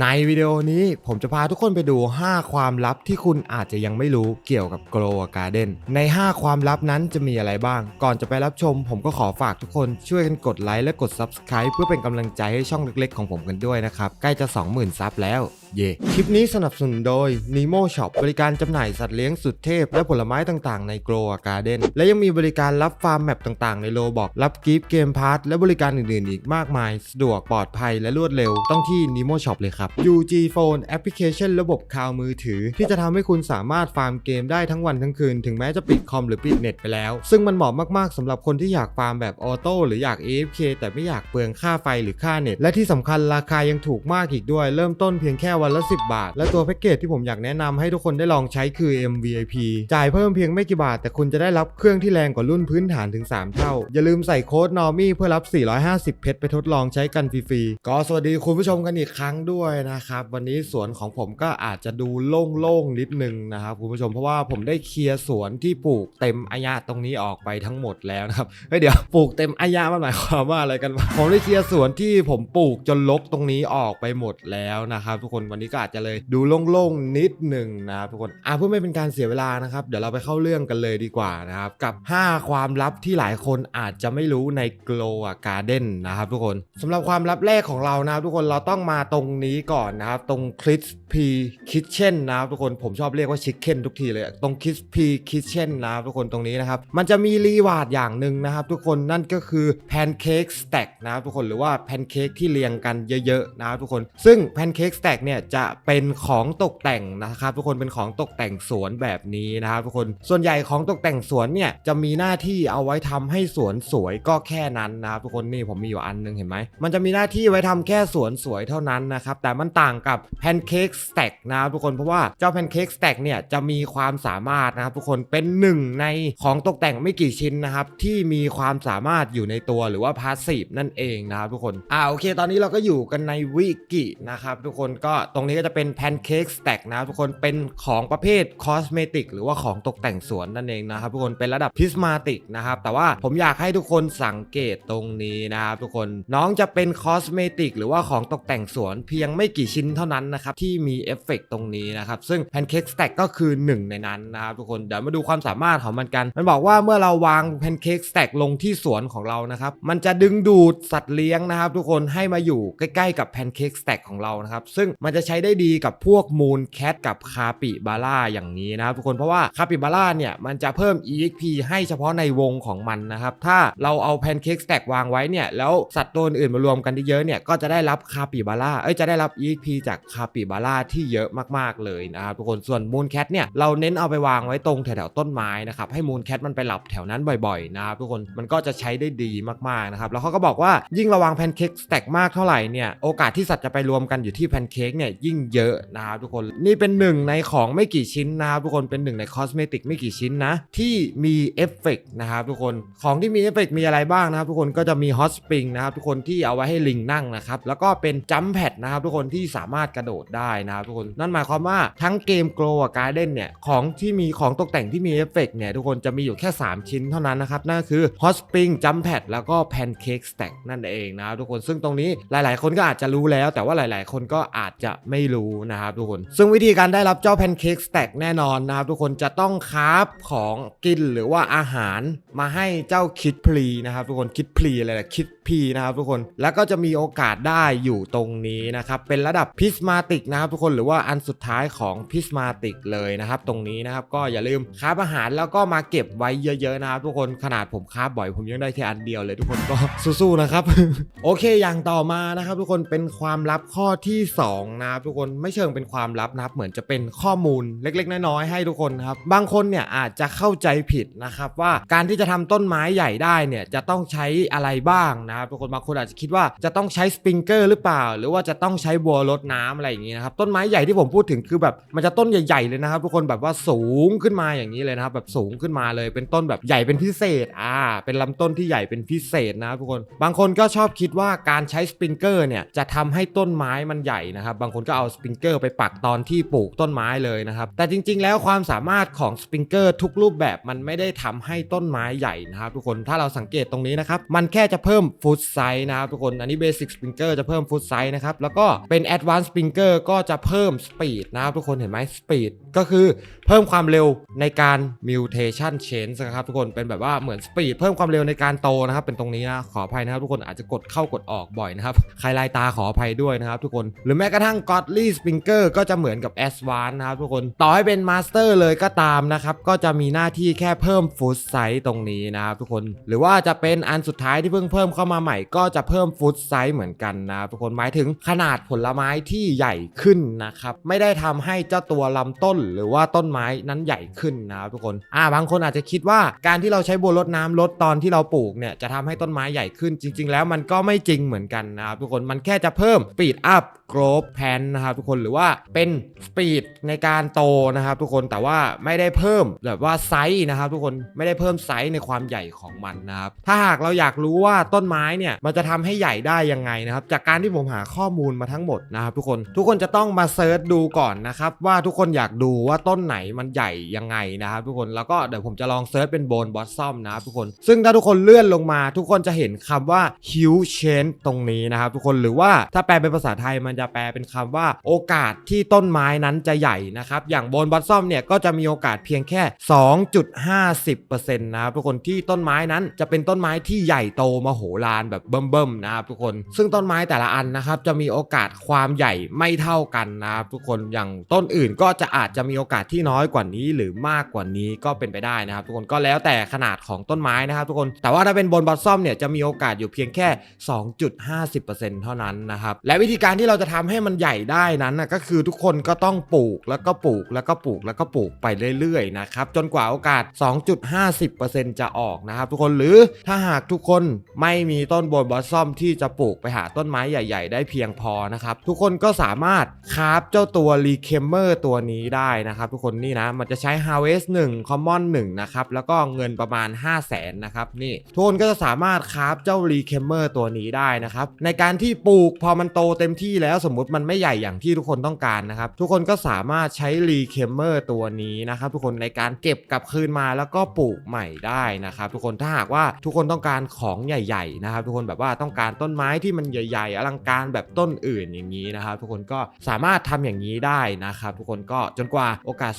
ในวิดีโอนี้ผมจะพาทุกคนไปดู 5 ความลับที่คุณอาจจะยังไม่รู้เกี่ยวกับ Grow a Garden ใน 5 ความลับนั้นจะมีอะไรบ้าง ก่อนจะไปรับชม ผมก็ขอฝากทุกคนช่วยกันกดไลค์และกด Subscribe เพื่อเป็นกำลังใจให้ช่องเล็กๆ ของผมกันด้วยนะครับ ใกล้จะ 20,000 ซับแล้วเย่คลิปนี้สนับสนุนโดย Nemo Shop บริการจำหน่ายสัตว์เลี้ยงสุดเทพ และผลไม้ต่างๆใน Grow a Garden และยังมีบริการรับฟาร์มแมปต่างๆ ในโลบอกรับกิฟต์เกมพาร์ทและบริการอื่นๆ อีกมากมาย สะดวกปลอดภัยและรวดเร็ว ต้องที่ Nemo Shop เลยครับ UG Phone แอปพลิเคชันระบบคลาวมือถือ ที่จะทำให้คุณสามารถฟาร์มเกมได้ทั้งวันทั้งคืน ถึงแม้จะปิดคอมหรือปิดเน็ตไปแล้ว ซึ่งมันเหมาะมากๆสำหรับคนที่อยากฟาร์มแบบออโต้หรืออยาก AFK แต่ไม่อยากเปลืองค่าไฟหรือค่าเน็ต และที่สำคัญราคายังถูกมากอีกด้วย เริ่มต้นเพียงแค่วันละ 10 บาท และตัวแพ็กเกจที่ผมอยากแนะนำให้ทุกคนได้ลองใช้คือ MVIP จ่ายเพิ่มเพียงไม่กี่บาท แต่คุณจะได้รับเครื่องที่แรงกว่ารุ่นพื้นฐานถึง 3 เท่า อย่าลืมใส่โค้ด NORMY เพื่อรับ 450 เพชรไปทดลองใช้กันฟรีๆ ก็สวัสดีคุณผู้ชมกันอีกครั้งด้วยนะครับ วันนี้สวนของผมก็อาจจะดูโล่งๆนิดนึงนะครับคุณผู้ชมเพราะว่าผมได้เคลียร์สวนที่ปลูกเต็มอายะตรงนี้ออกไปทั้งหมดแล้วนะครับเฮ้ยเดี๋ยวปลูกเต็มอายะมันหมายความว่าอะไรกันผมได้เคลียร์สวนที่ผมปลูกจนลกตรงนี้ออกไปหมดแล้วนะครับทุกคนวันนี้ก็อาจจะเลยดูโล่งๆนิดหนึ่งนะครับทุกคนอะเพื่อไม่เป็นการเสียเวลานะครับ เดี๋ยวเราไปเข้าเรื่องกันเลยดีกว่านะครับ กับ 5 ความลับที่หลายคนอาจจะไม่รู้ใน Glow a Garden นนะครับทุกคนสำหรับความลับแรกของเรานะครับทุกคนเราต้องมาตรงนี้ก่อนนะครับ ตรง Crispy Kitchen นะครับทุกคนผมชอบเรียกว่า Chicken ทุกทีเลย ตรง Crispy Kitchen นะครับทุกคนตรงนี้นะครับ มันจะมีรีวาร์ดอย่างหนึ่งนะครับ ทุกคนนั่นก็คือ Pancake Stack นะครับทุกคนหรือว่าแพนเค้กที่เรียงกันเยอะๆนะครับทุกคน ซึ่ง Pancake Stack เนี่ยจะเป็นของตกแต่งนะครับ ทุกคนเป็นของตกแต่งสวนแบบนี้นะครับทุกคนส่วนใหญ่ของตกแต่งสวนเนี่ยจะมีหน้าที่เอาไว้ทำให้สวนสวยก็แค่นั้นนะครับทุกคนนี่ผมมีอยู่อันนึงเห็นไหมมันจะมีหน้าที่ไว้ทำแค่สวนสวยเท่านั้นนะครับแต่มันต่างกับ Pancake Stack นะครับทุกคนเพราะว่าเจ้า Pancake Stack เนี่ยจะมีความสามารถนะครับทุกคนเป็นหนึ่งในของตกแต่งไม่กี่ชิ้นนะครับที่มีความสามารถอยู่ในตัวหรือว่าพาสซีฟนั่นเองนะครับทุกคนอ่าโอเค ตอนนี้เราก็อยู่กันในวิกินะครับทุกคนก็ตรงนี้ก็จะเป็น Pancake Stack นะทุกคนเป็นของประเภทคอสเมติกหรือว่าของตกแต่งสวนนั่นเองนะครับทุกคนเป็นระดับพิสมาติกนะครับแต่ว่าผมอยากให้ทุกคนสังเกตตรงนี้นะครับทุกคนน้องจะเป็นคอสเมติกหรือว่าของตกแต่งสวนเพียงไม่กี่ชิ้นเท่านั้นนะครับที่มีเอฟเฟกต์ตรงนี้นะครับซึ่ง Pancake Stack ก็คือหนึ่งในนั้นนะครับทุกคนเดี๋ยวมาดูความสามารถของมันกัน มันบอกว่าเมื่อเราวาง Pancake Stack ลงที่สวนของเรานะครับมันจะดึงดูดสัตว์เลี้ยงนะครับทุกคนให้มาอยู่ใกล้ๆกับ Pancake Stack ของเรานะครับซึ่งมันจะใช้ได้ดีกับพวกมูนแคทกับคาปิบาร่าอย่างนี้นะครับทุกคนเพราะว่าคาปิบาร่าเนี่ยมันจะเพิ่ม EXP ให้เฉพาะในวงของมันนะครับ ถ้าเราเอา Pancake Stack วางไว้เนี่ย แล้วสัตว์ตัวอื่นมารวมกันเยอะๆเนี่ย ก็จะได้รับคาปิบาร่าเอ้ยจะได้รับ EXP จากคาปิบาร่าที่เยอะมากๆเลยนะครับทุกคนส่วนมูนแคทเนี่ยเราเน้นเอาไปวางไว้ตรงแถวๆต้นไม้นะครับให้มูนแคทมันไปหลับแถวนั้นบ่อยๆนะครับทุกคนมันก็จะใช้ได้ดีมากๆนะครับแล้วเขาก็บอกว่ายิ่งระวังแพนเค้กสแต็กมากเท่าไหร่เนี่ยโอกาสที่สัตว์จะไปรวมกันอยู่ที่แพนเค้กเนี่ยยิ่งเยอะนะครับทุกคนนี่เป็นหนึ่งในของไม่กี่ชิ้นนะครับทุกคนเป็นหนึ่งในคอสเมติกไม่กี่ชิ้นนะ ที่มีเอฟเฟกต์นะครับทุกคนของที่มีเอฟเฟกต์มีอะไรบ้างนะครับทุกคนก็จะมีฮอตสปริงนะครับทุกคนที่เอาไว้ให้ลิงนั่งนะครับแล้วก็เป็นจัมแพดนะครับทุกคนที่สามารถกระโดดได้นะครับทุกคนนั่นหมายความว่าทั้งเกม Grow a Garden เนี่ยของที่มีของตกแต่งที่มีเอฟเฟกต์เนี่ยทุกคนจะมีอยู่แค่ 3 ชิ้นเท่านั้นนะครับนั่นคือ Hot Spring Jump Pad แล้วก็ Pancake Stack นั่นเองนะครับทุกคนซึ่งตรงนี้หลาย ๆ คนก็อาจจะรู้แล้ว แต่ว่าหลาย ๆ คนก็อาจจะไม่รู้นะครับทุกคน ซึ่งวิธีการได้รับเจ้า Pancake Stack แน่นอนนะครับทุกคนจะต้องคาฟของกินหรือว่าอาหารมาให้เจ้าคิดพลีนะครับทุกคนคิดพลีอะไรนะคิดพีนะครับทุกคนแล้วก็จะมีโอกาสได้อยู่ตรงนี้นะครับเป็นระดับพิสมาติกนะครับทุกคนหรือว่าอันสุดท้ายของพิสมาติกเลยนะครับตรงนี้นะครับก็อย่าลืมคาฟอาหารแล้วก็มาเก็บไว้เยอะๆนะครับทุกคนขนาดผมคาฟบ่อยผมยังได้แค่อันเดียวเลยทุกคนก็สู้ๆนะครับ โอเคอย่างต่อมานะครับทุกคนเป็นความลับข้อที่สองนะครับทุกคนไม่เชิงเป็นความลับนะครับ เหมือนจะเป็นข้อมูลเล็ก ๆ น้อยๆให้ทุกคนครับบางคนเนี่ยอาจจะเข้าใจผิดนะครับว่าการที่จะทำต้นไม้ใหญ่ได้เนี่ยจะต้องใช้อะไรบ้างนะครับทุกคนบางคนอาจจะคิดว่าจะต้องใช้สปริงเกอร์หรือเปล่า หรือว่าจะต้องใช้บัวรดน้ำอะไรอย่างนี้นะครับต้นไม้ใหญ่ที่ผมพูดถึงคือแบบมันจะต้นใหญ่ๆเลยนะครับ ทุกคนแบบว่าสูงขึ้นมาอย่างนี้เลยนะครับแบบสูงขึ้นมาเลยเป็นต้นแบบใหญ่เป็นพิเศษอ่าเป็นลำต้นที่ใหญ่เป็นพิเศษนะครับทุกคน บางคนก็ชอบคิดว่าการใช้สปริงเกอร์เนี่ยจะทำให้ต้นไม้มันใหญ่นะครับางางคนก็เอาสปริงเกอร์ไปปักตอนที่ปลูกต้นไม้เลยนะครับแต่จริง ๆ แล้วความสามารถของสปริงเกอร์ทุกรูปแบบมันไม่ได้ทำให้ต้นไม้ใหญ่นะครับทุกคนถ้าเราสังเกตตรงนี้นะครับมันแค่จะเพิ่มฟุตไซส์นะครับทุกคนอันนี้เบสิกสปริงเกอร์จะเพิ่มฟุตไซส์นะครับแล้วก็เป็นแอดวานซ์สปริงเกอร์ก็จะเพิ่มสปีดนะครับทุกคนเห็นไหมสปีดก็คือเพิ่มความเร็วในการ mutation change นะครับทุกคนเป็นแบบว่าเหมือนสปีดเพิ่มความเร็วในการโตนะครับเป็นตรงนี้นะขออภัยนะครับทุกคนอาจจะกดเข้ากดออกบ่อยนะครับใครลายตาขออภัยด้วยนะครับทุกคนหรือแม้กระทั่ง godly sprinkler ก็จะเหมือนกับ advanced นะครับทุกคนต่อให้เป็น master เลยก็ตามนะครับก็จะมีหน้าที่แค่เพิ่ม foot size ตรงนี้นะครับทุกคนหรือว่าจะเป็นอันสุดท้ายที่เพิ่งเพิ่มเข้ามาใหม่ก็จะเพิ่ม foot size เหมือนกันนะครับทุกคนหมายถึงขนาดผลไม้ที่ใหญ่ขึ้นนะครับไม่ได้ทำให้เจ้าตัวลำต้น หรือว่าต้นไม้นั้นใหญ่ขึ้นนะครับทุกคนอ่าบางคนอาจจะคิดว่าการที่เราใช้บัวรดน้ำลดตอนที่เราปลูกเนี่ยจะทำให้ต้นไม้ใหญ่ขึ้นจริง ๆ แล้วมันก็ไม่จริงเหมือนกันนะครับทุกคนมันแค่จะเพิ่ม speed up growth pan นะครับทุกคนหรือว่าเป็น speed ในการโตนะครับทุกคนแต่ว่าไม่ได้เพิ่มแบบว่าไซส์นะครับทุกคนไม่ได้เพิ่มไซส์ในความใหญ่ของมันนะครับถ้าหากเราอยากรู้ว่าต้นไม้เนี่ยมันจะทำให้ใหญ่ได้ยังไงนะครับจากการที่ผมหาข้อมูลมาทั้งหมดนะครับทุกคนทุกคนจะต้องมาเซิร์ชดูก่อนนะครับว่าทุกคนอยากดูว่าต้นไหนมันใหญ่ยังไงนะครับทุกคนแล้วก็เดี๋ยวผมจะลองเซิร์ชเป็นโบนบอสซอมนะครับทุกคนซึ่งถ้าทุกคนเลื่อนลงมา ทุกคนจะเห็นคำว่า huge change ตรงนี้นะครับทุกคนหรือว่าถ้าแปลเป็นภาษาไทยมันจะแปลเป็นคำว่าโอกาสที่ต้นไม้นั้นจะใหญ่นะครับ อย่างโบนบอสซอมเนี่ยก็จะมีโอกาสเพียงแค่ 2.50%นะครับทุกคนที่ต้นไม้นั้นจะเป็นต้นไม้ที่ใหญ่โตมโหฬารแบบเบิ่มๆนะครับทุกคน ซึ่งต้นไม้แต่ละอันนะครับจะมีโอกาสความใหญ่ไม่เท่ากันนะครับทุกคนอย่างต้นอื่นก็จะอาจจะมีโอกาสที่น้อยกว่านี้หรือมากกว่านี้ก็เป็นไปได้นะครับ ทุกคนก็แล้วแต่ขนาดของต้นไม้นะครับทุกคนแต่ว่าถ้าเป็นบนบอสซอมเนี่ยจะมีโอกาสอยู่เพียงแค่ 2.50%เท่านั้นนะครับและวิธีการที่เราจะทำให้มันใหญ่ได้นั้นนะก็คือทุกคนก็ต้องปลูกแล้วก็ปลูกแล้วก็ปลูกแล้วก็ปลูกไปเรื่อยๆนะครับจนกว่าโอกาส 2.50%จะออกนะครับทุกคนหรือถ้าหากทุกคนไม่มีต้นบนบอสซอมที่จะปลูกไปหาต้นไม้ใหญ่ ๆ ได้เพียงพอนะครับทุกคนก็สามารถคราฟเจ้าตัวรีเคมเมอร์ตัวนี้ได้นะครับทุกคนนี่นะมันจะใช้ Harvest 1 Common 1นะครับแล้วก็เงินประมาณ 5 0 0แสนนะครับนี่ทุกคนก็จะสามารถคราฟเจ้ารีเคมเมอร์ตัวนี้ได้นะครับในการที่ปลูกพอมันโตเต็มที่แล้วสมมุติมันไม่ใหญ่อย่างที่ทุกคนต้องการนะครับ ทุกคนก็สามารถใช้รีเคมเมอร์ตัวนี้นะครับ ทุกคนในการเก็บกลับคืนมาแล้วก็ปลูกใหม่ได้นะครับทุกคนถ้าหากว่าทุกคนต้องการของใหญ่ ๆ นะครับ ทุกคนแบบว่าต้องการต้นไม้ที่มันใหญ่ ๆ อลังการแบบต้นอื่นอย่างนี้นะครับ ทุกคนก็สามารถทำอย่างนี้ได้นะครับ ทุกคนก็จนกว่าโอกาส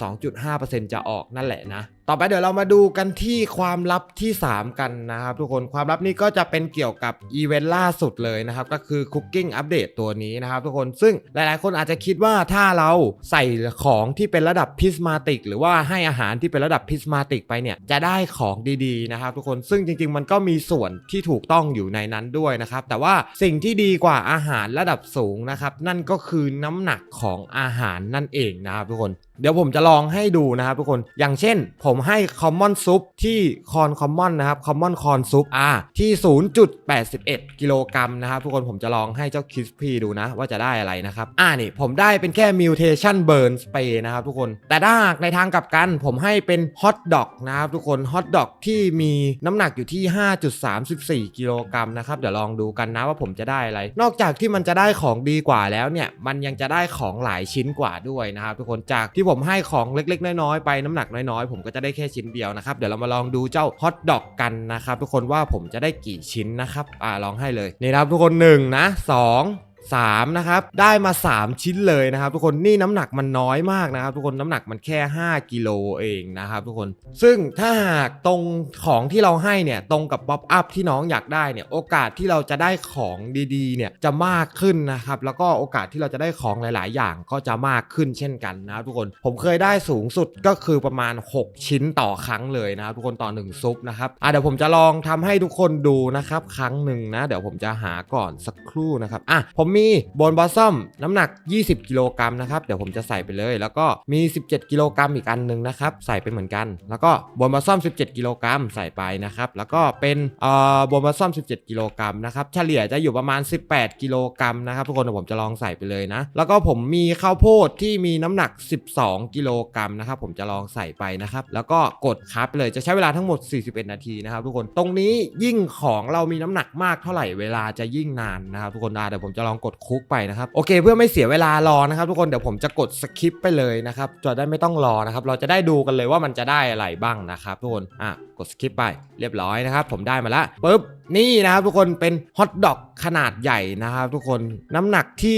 2.5%จะออกนั่นแหละนะ ต่อไปเดี๋ยวเรามาดูกันที่ความลับที่ 3 กันนะครับ ทุกคนความลับนี้ก็จะเป็นเกี่ยวกับอีเวนต์ล่าสุดเลยนะครับ ก็คือ Cooking Update ตัวนี้นะครับ ทุกคนซึ่งหลายๆ คนอาจจะคิดว่าถ้าเราใส่ของที่เป็นระดับพิสมาติก หรือว่าให้อาหารที่เป็นระดับพิสมาติกไปเนี่ย จะได้ของดีๆนะครับ ทุกคนซึ่งจริง ๆ มันก็มีส่วนที่ถูกต้องอยู่ในนั้นด้วยนะครับ แต่ว่าสิ่งที่ดีกว่าอาหารระดับสูงนะครับนั่นก็คือน้ำหนักของอาหารนั่นเองนะครับทุกคน เดี๋ยวผมจะลองให้ดูนะครับทุกคน อย่างเช่น ผมให้คอมมอนซุปที่คอนคอมมอนนะครับคอมมอนคอนซุปอ่าที่ 0.81 กิโลกรัมนะครับทุกคนผมจะลองให้เจ้าคิสพีดูนะว่าจะได้อะไรนะครับอ่านี่ผมได้เป็นแค่มิวเทชันเบิร์นสเปย์นะครับทุกคน แต่ถ้าในทางกลับกัน ผมให้เป็นฮอทดอกนะครับทุกคนฮอทดอกที่มีน้ำหนักอยู่ที่ 5.34 กิโลกรัมนะครับเดี๋ยวลองดูกันนะว่าผมจะได้อะไร นอกจากที่มันจะได้ของดีกว่าแล้วเนี่ยมันยังจะได้ของหลายชิ้นกว่าด้วยนะครับทุกคนจากที่ผมให้ของเล็กๆ น้อยๆไปน้ำหนักน้อยๆ ผมก็จะได้แค่ชิ้นเดียวนะครับ เดี๋ยวเรามาลองดูเจ้าฮอทดอกกันนะครับทุกคนว่าผมจะได้กี่ชิ้นนะครับอ่าลองให้เลยนี่นะครับทุกคน1นะ2 3นะครับได้มา 3 ชิ้นเลยนะครับ ทุกคนนี่น้ำหนักมันน้อยมากนะครับ ทุกคนน้ำหนักมันแค่ 5กิโลเองนะครับ ทุกคนซึ่งถ้าหากตรงของที่เราให้เนี่ยตรงกับป๊อปอัพที่น้องอยากได้เนี่ยโอกาสที่เราจะได้ของดีๆเนี่ยจะมากขึ้นนะครับแล้วก็โอกาสที่เราจะได้ของหลาย ๆ อย่างก็จะมากขึ้นเช่นกันนะครับทุกคนผมเคยได้สูงสุดก็คือประมาณ 6 ชิ้นต่อครั้งเลยนะครับทุกคนต่อ1ซุปนะครับอะเดี๋ยวผมจะลองทำให้ทุกคนดูนะครับครั้งหนึ่งนะเดี๋ยวผมจะหาก่อนสักครู่นะครับอะผมมีบนบอสซัมน้ำหนัก 20 กิโลกรัมนะครับ เดี๋ยวผมจะใส่ไปเลย แล้วก็มี 17 กิโลกรัมอีกอันหนึ่งนะครับ ใส่ไปเหมือนกัน แล้วก็บนบอสซัม 17 กิโลกรัมใส่ไปนะครับ แล้วก็เป็นเอ่อบนบอสซัม 17 กิโลกรัมนะครับ เฉลี่ยจะอยู่ประมาณ 18 กิโลกรัมนะครับทุกคนเดี๋ยวผมจะลองใส่ไปเลยนะ แล้วก็ผมมีข้าวโพดที่มีน้ำหนัก 12 กิโลกรัมนะครับ ผมจะลองใส่ไปนะครับ แล้วก็กดครับไปเลย จะใช้เวลาทั้งหมด 41 นาทีนะครับทุกคน ตรงนี้ยิ่งของเรามีน้ำหนักมากเท่าไหร่ เวลาจะยิ่งนานนะครับทุกคนอะเดี๋ยวผมจะลององกดคุกไปนะครับโอเค เพื่อไม่เสียเวลารอนะครับทุกคนเดี๋ยวผมจะกดสคิปไปเลยนะครับจะได้ไม่ต้องรอนะครับเราจะได้ดูกันเลยว่ามันจะได้อะไรบ้างนะครับทุกคนอะกดสคิปไปเรียบร้อยนะครับผมได้มาละปุ๊บนี่นะครับทุกคนเป็นฮอทดอก ขนาดใหญ่นะครับ ทุกคนน้ำหนักที่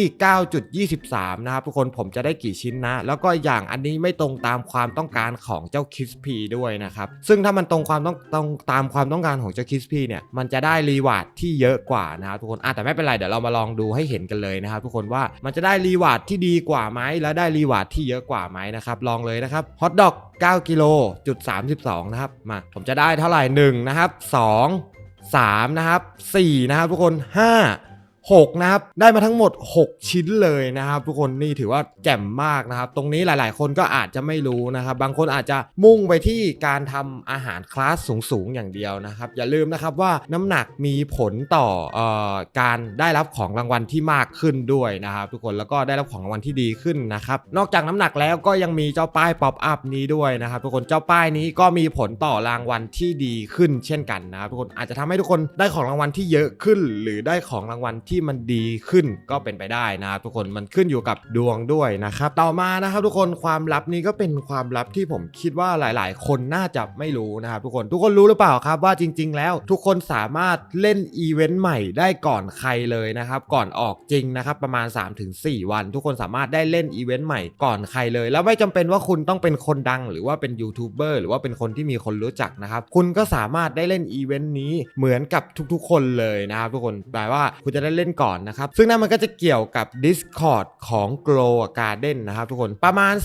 9.23 นะครับ ทุกคนผมจะได้กี่ชิ้นนะ แล้วก็อย่างอันนี้ไม่ตรงตามความต้องการของเจ้าคิสพีด้วยนะครับ ซึ่งถ้ามันตรงความต้องต้องตามความต้องการของเจ้าคิสพีเนี่ยมันจะได้รีวาร์ดที่เยอะกว่านะครับทุกคนอะแต่ไม่เป็นไรเดี๋ยวเรามาลองดูให้เห็นกันเลยนะครับทุกคนว่ามันจะได้รีวาร์ดที่ดีกว่าไหมและได้รีวาร์ดที่เยอะกว่าไหมนะครับลองเลยนะครับฮอทดอก9กิโลจุด32นะครับมาผมจะได้เท่าไหร่1นะครับ2 3 นะครับ 4 นะครับทุกคน 5 6 นะครับ ได้มาทั้งหมด 6 ชิ้นเลยนะครับทุกคนนี่ถือว่าแจ่มมากนะครับ ตรงนี้หลาย ๆ คนก็อาจจะไม่รู้นะครับ บางคนอาจจะมุ่งไปที่การทำอาหารคลาสสูง ๆ อย่างเดียวนะครับ อย่าลืมนะครับว่าน้ำหนักมีผลต่อออการได้รับของรางวัลที่มากขึ้นด้วยนะครับ ทุกคนแล้วก็ได้รับของรางวัลที่ดีขึ้นนะครับนอกจากน้ำหนักแล้วก็ยังมีเจ้าป้ายป๊อปอัพนี้ด้วยนะครับทุกคนเจ้าป้ายนี้ก็มีผลต่อรางวัลที่ดีขึ้นเช่นกันนะครับทุกคนอาจจะทำให้ทุกคนได้ของรางวัลที่เยอะขึ้น หรือได้ของรางวัลที่มันดีขึ้นก็เป็นไปได้นะครับทุกคนมันขึ้นอยู่กับดวงด้วยนะครับต่อมานะครับทุกคนความลับนี้ก็เป็นความลับที่ผมคิดว่าหลาย ๆ คนน่าจะไม่รู้นะครับทุกคนทุกคนรู้หรือเปล่าครับว่าจริง ๆ แล้วทุกคนสามารถเล่นอีเวนต์ใหม่ได้ก่อนใครเลยนะครับก่อนออกจริงนะครับประมาณ 3-4 วัน ทุกคนสามารถได้เล่นอีเวนต์ใหม่ก่อนใครเลย แล้วไม่จำเป็นว่าคุณต้องเป็นคนดัง หรือว่าเป็นยูทูบเบอร์หรือว่าเป็นคนที่มีคนรู้จักนะครับคุณก็สามารถได้เล่นอีเวนต์นี้เหมือนกับทุก ๆ คนเลยนะครับทุกคนแปลว่าคุณจะได้เล่นก่อนนะครับ ซึ่งนั่นมันก็จะเกี่ยวกับ Discord ของ Grow Garden นะครับทุกคนประมาณ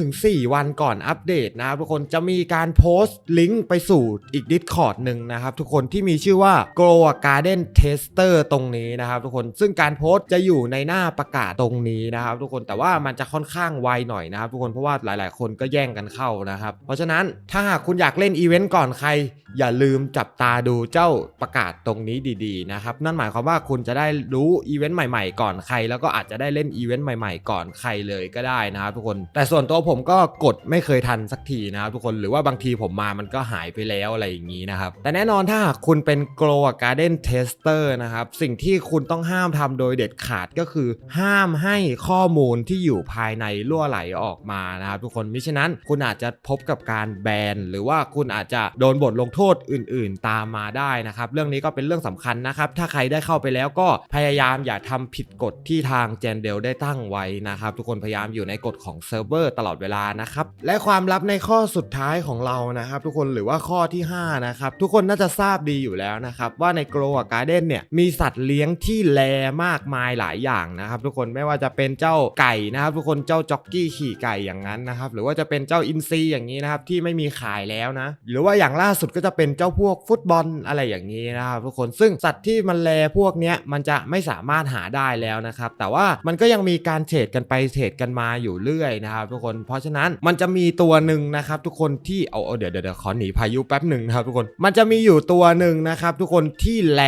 3-4 วันก่อนอัปเดตนะครับทุกคนจะมีการโพสต์ลิงก์ไปสู่อีก Discord หนึ่งนะครับทุกคนที่มีชื่อว่า Grow Garden Tester ตรงนี้นะครับทุกคนซึ่งการโพสต์จะอยู่ในหน้าประกาศตรงนี้นะครับทุกคนแต่ว่ามันจะค่อนข้างไวหน่อยนะครับทุกคนเพราะว่าหลาย ๆ คนก็แย่งกันเข้านะครับเพราะฉะนั้นถ้าหากคุณอยากเล่นอีเวนต์ก่อนใคร อย่าลืมจับตาดูเจ้าประกาศตรงนี้ดี ๆ นะครับนั่นหมายความว่าคุณจะได้รู้อีเวนต์ใหม่ๆก่อนใคร แล้วก็อาจจะได้เล่นอีเวนต์ใหม่ๆก่อนใครเลยก็ได้นะครับทุกคน แต่ส่วนตัวผมก็กดไม่เคยทันสักทีนะครับทุกคนหรือว่าบางทีผมมามันก็หายไปแล้วอะไรอย่างนี้นะครับแต่แน่นอนถ้าหากคุณเป็น Grow a Garden Tester นะครับสิ่งที่คุณต้องห้ามทำโดยเด็ดขาดก็คือ ห้ามให้ข้อมูลที่อยู่ภายในรั่วไหลออกมานะครับทุกคนมิฉะนั้นคุณอาจจะพบกับการแบน หรือว่าคุณอาจจะโดนบทลงโทษอื่น ๆ ตามมาได้นะครับเรื่องนี้ก็เป็นเรื่องสำคัญนะครับถ้าใครได้เข้าไปแล้วก็พยายามอย่าทำผิดกฎที่ทางเจนเดลได้ตั้งไว้นะครับ ทุกคนพยายามอยู่ในกฎของเซิร์ฟเวอร์ตลอดเวลานะครับ และความลับในข้อสุดท้ายของเรานะครับ ทุกคนหรือว่าข้อที่ 5 นะครับ ทุกคนน่าจะทราบดีอยู่แล้วนะครับ ว่าในโกล์การ์เด้นเนี่ยมีสัตว์เลี้ยงที่แลมากมายหลายอย่างนะครับ ทุกคนไม่ว่าจะเป็นเจ้าไก่นะครับ ทุกคนเจ้าจ็อกกี้ขี่ไก่อย่างนั้นนะครับหรือว่าจะเป็นเจ้าอินซีอย่างนี้นะครับที่ไม่มีขายแล้วนะ หรือว่าอย่างล่าสุดก็จะเป็นเจ้าพวกฟุตบอลอะไรอย่างนี้นะครับทุกคนซึ่งสัตว์ที่มันแลพวกเนี้ยมันจะไม่สามารถหาได้แล้วนะครับ แต่ว่ามันก็ยังมีการเทรดกันไปเทรดกันมาอยู่เรื่อยนะครับทุกคน เพราะฉะนั้นมันจะมีตัวหนึ่งนะครับทุกคนที่เอาเอเดี๋ยวเดี๋ยวเดี๋ยวขอหนีพายุแป๊บหนึ่งนะครับทุกคน มันจะมีอยู่ตัวหนึ่งนะครับทุกคนที่แล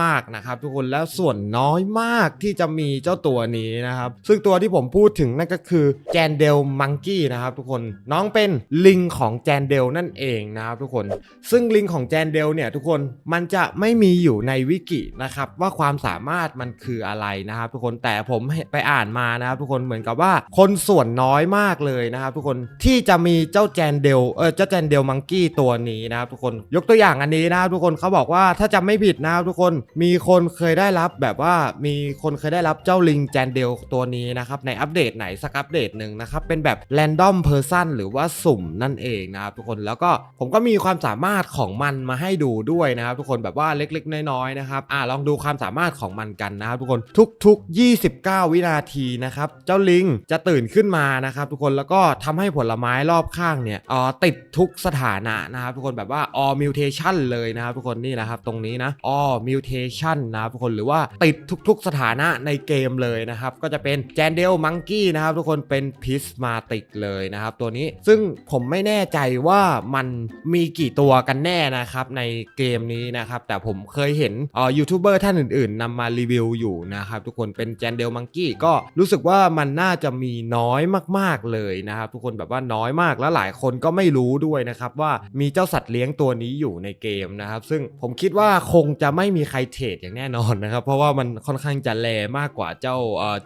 มากๆนะครับทุกคน แล้วส่วนน้อยมากที่จะมีเจ้าตัวนี้นะครับ ซึ่งตัวที่ผมพูดถึงนั่นก็คือแจนเดลมังกี้นะครับทุกคน น้องเป็นลิงของแจนเดลนั่นเองนะครับทุกคน ซึ่งลิงของแจนเดลเนี่ยทุกคน มันจะไม่มีอยู่ในวิกินะครับว่าความสามารถมันคืออะไรนะครับทุกคนแต่ผมไปอ่านมานะครับทุกคนเหมือนกับว่า คนส่วนน้อยมากเลยนะครับทุกคนที่จะมีเจ้าแจนเดลเออเจ้าแจนเดลมังกี้ตัวนี้นะครับทุกคนยกตัวอย่างอันนี้นะครับทุกคนเขาบอกว่าถ้าจำไม่ผิดนะครับทุกคนมีคนเคยได้รับแบบว่ามีคนเคยได้รับเจ้าลิงแจนเดลตัวนี้นะครับในอัปเดตไหนสักอัปเดตหนึ่งนะครับเป็นแบบ random person หรือว่าสุ่มนั่นเองนะครับทุกคนแล้วก็ผมก็มีความสามารถของมันมาให้ดูด้วยนะครับทุกคนแบบว่าเล็กๆ น้อยๆนะครับอ่าลองดูความสามารถของมันกันนะครับทุกคนทุก ๆ 29 วินาทีนะครับเจ้าลิงจะตื่นขึ้นมานะครับทุกคนแล้วก็ทำให้ผลไม้รอบข้างเนี่ยอ่อติดทุกสถานะนะครับทุกคนแบบว่า all mutation เลยนะครับทุกคนนี่นะครับตรงนี้นะ all mutation นะครับทุกคนหรือว่าติดทุก ๆ สถานะในเกมเลยนะครับก็จะเป็นแจนเดลมังกี้นะครับทุกคนเป็นพิสมาติกเลยนะครับตัวนี้ซึ่งผมไม่แน่ใจว่ามันมีกี่ตัวกันแน่นะครับในเกมนี้นะครับแต่ผมเคยเห็นอ่อยูทูบเบอร์ท่านอื่น ๆนำมารีวิวอยู่นะครับทุกคนเป็นแจนเดลมังกี้ก็รู้สึกว่ามันน่าจะมีน้อยมากๆเลยนะครับทุกคนแบบว่าน้อยมากแล้วหลายคนก็ไม่รู้ด้วยนะครับว่ามีเจ้าสัตว์เลี้ยงตัวนี้อยู่ในเกมนะครับซึ่งผมคิดว่าคงจะไม่มีใครเทรดอย่างแน่นอนนะครับเพราะว่ามันค่อนข้างจะแลมากกว่าเจ้า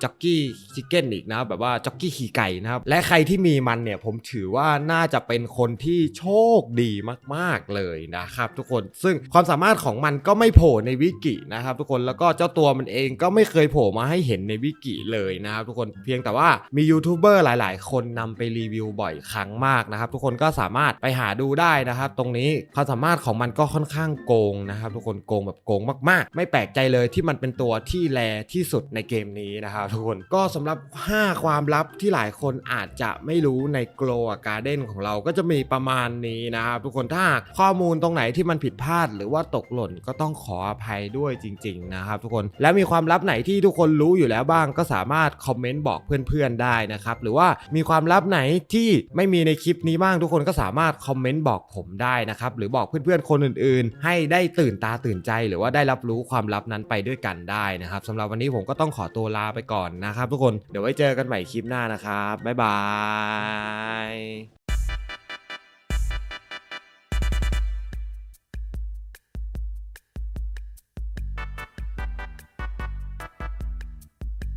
จ็อกกี้ชิคเก้นอีกนะครับแบบว่าจ็อกกี้ขี่ไก่นะครับและใครที่มีมันเนี่ยผมถือว่าน่าจะเป็นคนที่โชคดีมากๆเลยนะครับทุกคนซึ่งความสามารถของมันก็ไม่โผล่ในวิกินะครับทุกคนแล้วก็เจ้าตัวมันเองก็ไม่เคยโผล่มาให้เห็นในวิกิเลยนะครับทุกคนเพียงแต่ว่ามียูทูบเบอร์หลาย ๆ คนนำไปรีวิวบ่อยครั้งมากนะครับ ทุกคนก็สามารถไปหาดูได้นะครับ ตรงนี้ความสามารถของมันก็ค่อนข้างโกงนะครับ ทุกคนโกงแบบโกงมาก ๆ ไม่แปลกใจเลยที่มันเป็นตัวที่แรที่สุดในเกมนี้นะครับทุกคนก็สำหรับ 5 ความลับที่หลายคนอาจจะไม่รู้ใน Glow Garden ของเราก็จะมีประมาณนี้นะครับทุกคนถ้าข้อมูลตรงไหนที่มันผิดพลาด หรือว่าตกหล่นก็ต้องขออภัยด้วยจริง ๆ นะครับทุกคนและมีความลับไหนที่ทุกคนรู้อยู่แล้วบ้าง ก็สามารถคอมเมนต์บอกเพื่อนๆได้นะครับหรือว่ามีความลับไหนที่ไม่มีในคลิปนี้บ้างทุกคนก็สามารถคอมเมนต์บอกผมได้นะครับหรือบอกเพื่อนๆคนอื่นๆ ให้ได้ตื่นตาตื่นใจ หรือว่าได้รับรู้ความลับนั้นไปด้วยกันได้นะครับสำหรับวันนี้ผมก็ต้องขอตัวลาไปก่อนนะครับ ทุกคนเดี๋ยวไว้เจอกันใหม่คลิปหน้านะครับบ๊ายบาย